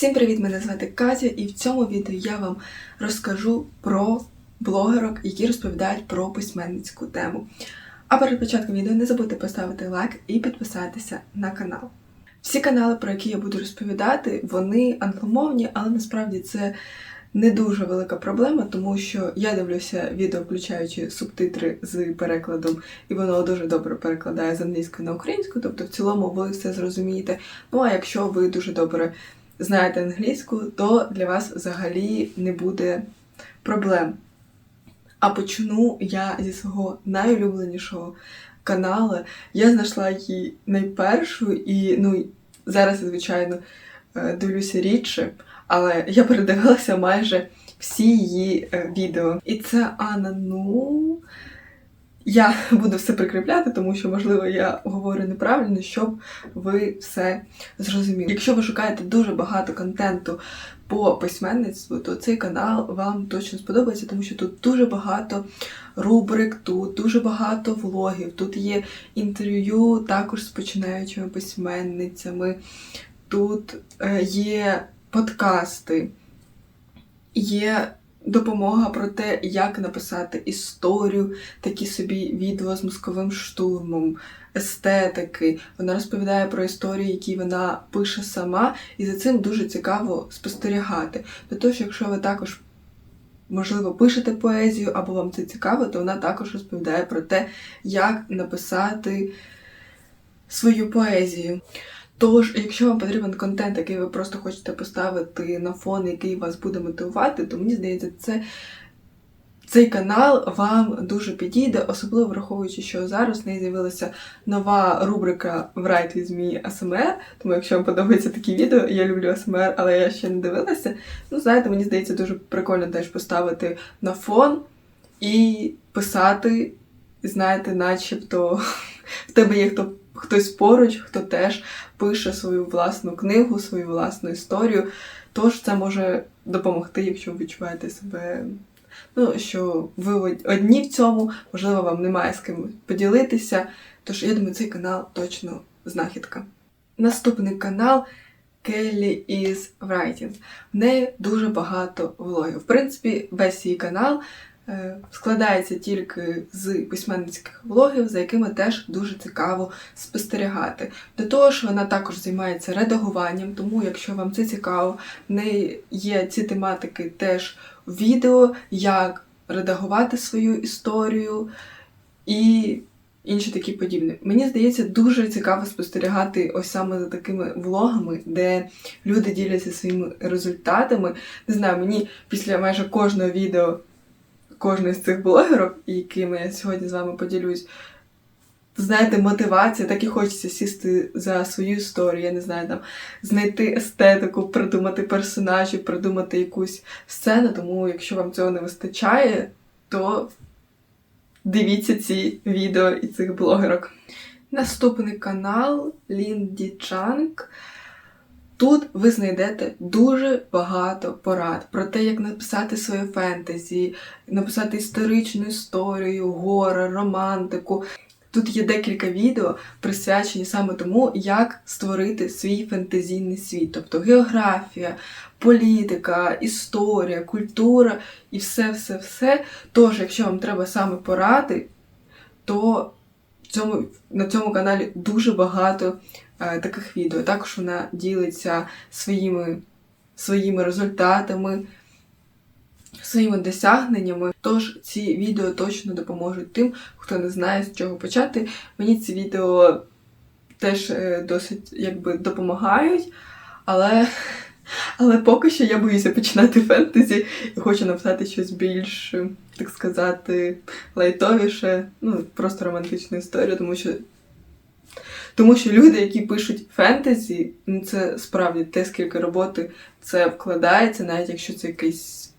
Всім привіт! Мене звати Катя, і в цьому відео я вам розкажу про блогерок, які розповідають про письменницьку тему. А перед початком відео не забудьте поставити лайк і підписатися на канал. Всі канали, про які я буду розповідати, вони англомовні, але насправді це не дуже велика проблема, тому що я дивлюся відео, включаючи субтитри з перекладом, і воно дуже добре перекладає з англійської на українську, тобто в цілому ви все зрозумієте. Ну а якщо ви дуже добре знаєте англійську, то для вас взагалі не буде проблем. А почну я зі свого найулюбленішого каналу. Я знайшла її найпершу, і ну, зараз, звичайно, е, дивлюся рідше, але я передивилася майже всі її е, відео. І це Анна Ну. Я буду все прикріпляти, тому що, можливо, я говорю неправильно, щоб ви все зрозуміли. Якщо ви шукаєте дуже багато контенту по письменництву, то цей канал вам точно сподобається, тому що тут дуже багато рубрик, тут дуже багато влогів, тут є інтерв'ю також з починаючими письменницями, тут е, є подкасти, є допомога про те, як написати історію, такі собі відео з мозковим штурмом, естетики. Вона розповідає про історії, які вона пише сама, і за цим дуже цікаво спостерігати. Що якщо ви також, можливо, пишете поезію або вам це цікаво, то вона також розповідає про те, як написати свою поезію. Тож, якщо вам потрібен контент, який ви просто хочете поставити на фон, який вас буде мотивувати, то мені здається, це. Цей канал вам дуже підійде, особливо враховуючи, що зараз в неї з'явилася нова рубрика Write with me ASMR, Тому якщо вам подобаються такі відео, я люблю ASMR, але я ще не дивилася. Ну, знаєте, мені здається, дуже прикольно теж поставити на фон і писати, знаєте, начебто в тебе є хто хтось поруч, хто теж пише свою власну книгу, свою власну історію. Тож це може допомогти, якщо ви відчуваєте себе, ну, що ви одні в цьому, можливо, вам немає з ким поділитися. Тож, я думаю, цей канал точно знахідка. Наступний канал Kelly is Writing. В неї дуже багато влогів. В принципі, весь її канал складається тільки з письменницьких влогів, за якими теж дуже цікаво спостерігати. До того ж, вона також займається редагуванням, тому, якщо вам це цікаво, в неї є ці тематики теж відео, як редагувати свою історію і інші такі подібні. Мені здається, дуже цікаво спостерігати ось саме за такими влогами, де люди діляться своїми результатами. Не знаю, мені після майже кожного відео кожної з цих блогерок, якими я сьогодні з вами поділюсь, знаєте, мотивація, так і хочеться сісти за свою історію, я не знаю, там знайти естетику, придумати персонажів, придумати якусь сцену. Тому, якщо вам цього не вистачає, то дивіться ці відео і цих блогерок. Наступний канал Лінді Чанг. Тут ви знайдете дуже багато порад про те, як написати своє фентезі, написати історичну історію, горор, романтику. Тут є декілька відео, присвячені саме тому, як створити свій фентезійний світ, тобто географія, політика, історія, культура і все-все-все. Тож, якщо вам треба саме поради, то цьому, на цьому каналі дуже багато таких відео. Також вона ділиться своїми, своїми результатами, своїми досягненнями. Тож ці відео точно допоможуть тим, хто не знає, з чого почати. Мені ці відео теж е, досить якби допомагають, але. Але поки що я боюся починати фентезі і хочу написати щось більш, так сказати, лайтовіше, ну, просто романтичну історію, тому що тому що люди, які пишуть фентезі, ну це справді те, скільки роботи це вкладається, навіть якщо це якесь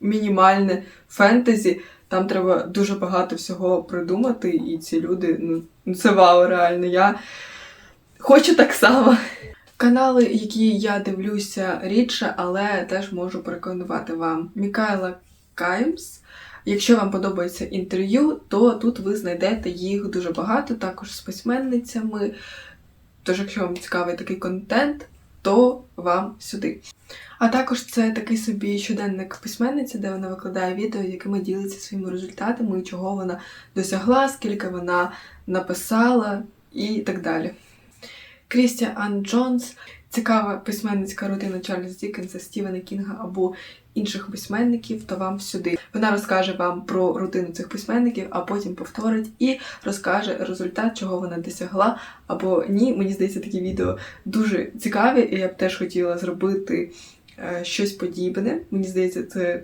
мінімальне фентезі, там треба дуже багато всього придумати, і ці люди, ну, це вау, реально. Я хочу так само. Канали, які я дивлюся рідше, але теж можу порекомендувати вам Мікайла Каймс. Якщо вам подобається інтерв'ю, то тут ви знайдете їх дуже багато, також з письменницями. Тож, якщо вам цікавий такий контент, то вам сюди. А також це такий собі щоденник письменниці, де вона викладає відео, якими ділиться своїми результатами, чого вона досягла, скільки вона написала і так далі. Крістія Ан Джонс цікава письменницька родина Чарльза Дікенса, Стівена Кінга або інших письменників, то вам сюди. Вона розкаже вам про родину цих письменників, а потім повторить і розкаже результат, чого вона досягла. Або ні, мені здається, такі відео дуже цікаві, і я б теж хотіла зробити е, щось подібне. Мені здається, це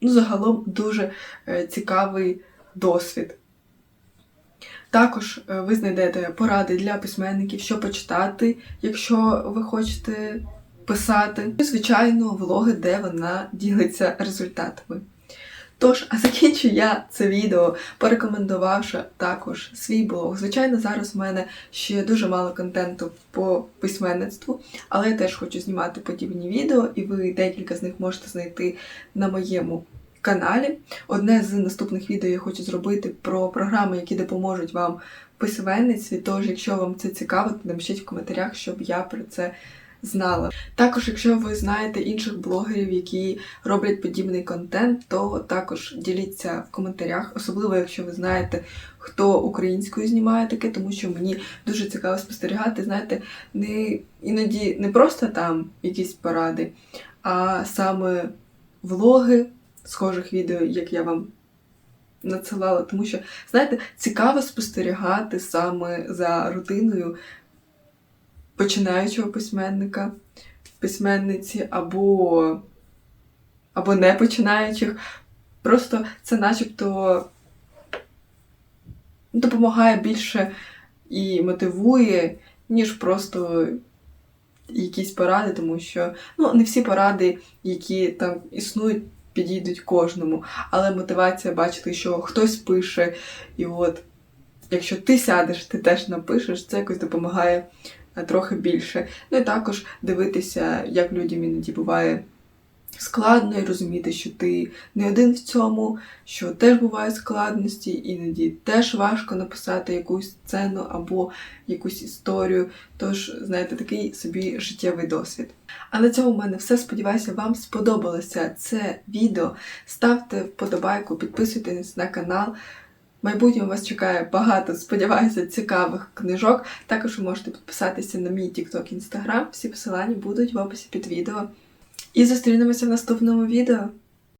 ну, загалом дуже е, цікавий досвід. Також е, ви знайдете поради для письменників, що почитати, якщо ви хочете писати. І, звичайно, влоги, де вона ділиться результатами. Тож, а закінчу я це відео, порекомендувавши також свій блог. Звичайно, зараз в мене ще дуже мало контенту по письменництву, але я теж хочу знімати подібні відео, і ви декілька з них можете знайти на моєму каналі. Одне з наступних відео я хочу зробити про програми, які допоможуть вам письменництві. Тож, якщо вам це цікаво, то напишіть в коментарях, щоб я про це знала. Також, якщо ви знаєте інших блогерів, які роблять подібний контент, то також діліться в коментарях, особливо якщо ви знаєте, хто українською знімає таке, тому що мені дуже цікаво спостерігати, знаєте, не іноді не просто там якісь поради, а саме влоги схожих відео, як я вам надсилала, тому що, знаєте, цікаво спостерігати саме за рутиною починаючого письменника, письменниці або, або не починаючих. Просто це начебто допомагає більше і мотивує, ніж просто якісь поради, тому що ну, не всі поради, які там існують, підійдуть кожному. Але мотивація бачити, що хтось пише, і от якщо ти сядеш, ти теж напишеш, це якось допомагає е, трохи більше. Ну і також дивитися, як людям іноді буває складно і розуміти, що ти не один в цьому, що теж бувають складності, іноді теж важко написати якусь сцену або якусь історію. Тож, знаєте, такий собі життєвий досвід. А на цьому в мене все. Сподіваюся, вам сподобалося це відео. Ставте вподобайку, підписуйтесь на канал. В майбутньому вас чекає багато, сподіваюся, цікавих книжок. Також ви можете підписатися на мій TikTok, Instagram. Всі посилання будуть в описі під відео. І зустрінемося в наступному відео.